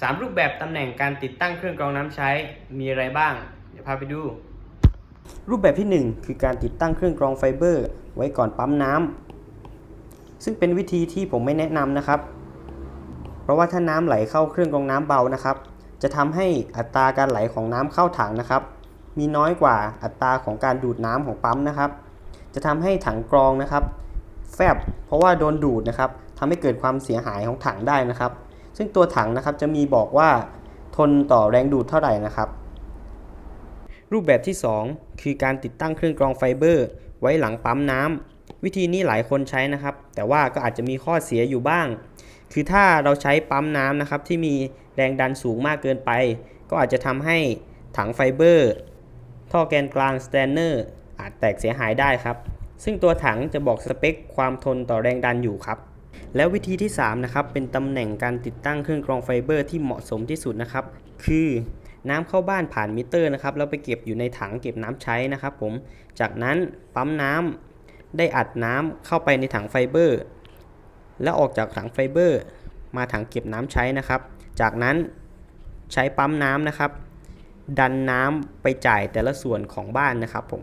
3 รูปแบบตำแหน่งการติดตั้งเครื่องกรองน้ำใช้มีอะไรบ้าง เดี๋ยวพาไปดู รูปแบบที่ 1 คือการติดตั้งเครื่องกรองไฟเบอร์ ไว้ก่อนปั๊มน้ำซึ่งเป็นวิธีที่ผมไม่แนะนำนะครับ เพราะว่าถ้าน้ำไหลเข้าเครื่องกรองน้ำเบานะครับ จะทำให้อัตราการไหลของน้ำเข้าถังนะครับ มีน้อยกว่าอัตราของการดูดน้ำของปั๊มนะครับ จะทำให้ถังกรองนะครับ แฟบเพราะว่าโดนดูดนะครับทำให้เกิดความเสียหายของถังได้นะครับ ซึ่งตัวถังนะครับจะมีบอกว่าทนต่อแรงดูดเท่าไหร่นะครับ รูปแบบที่ 2 คือการติดตั้งเครื่องกรองไฟเบอร์ ไว้หลังปั๊มน้ำวิธีนี้หลายคนใช้นะครับ แต่ว่าก็อาจจะมีข้อเสียอยู่บ้าง คือถ้าเราใช้ปั๊มน้ำนะครับที่มีแรงดันสูงมากเกินไป ก็อาจจะทำให้ถังไฟเบอร์ ท่อแกนกลางสแตนเนอร์อาจแตกเสียหายได้ครับ ซึ่งตัวถังจะบอกสเปคความทนต่อแรงดันอยู่ครับ แล้ววิธีที่3นะครับเป็นตำแหน่งการติดตั้งเครื่องกรองไฟเบอร์ที่เหมาะสมที่สุดนะครับคือน้ำเข้าบ้านผ่านมิเตอร์นะครับแล้วไปเก็บอยู่ในถังเก็บน้ำใช้นะครับผมจากนั้นปั๊มน้ำได้อัดน้ำเข้าไปในถังไฟเบอร์ แล้วออกจากถังไฟเบอร์ มาถังเก็บน้ำใช้นะครับ จากนั้นใช้ปั๊มน้ำนะครับ ดันน้ำไปจ่ายแต่ละส่วนของบ้านนะครับผม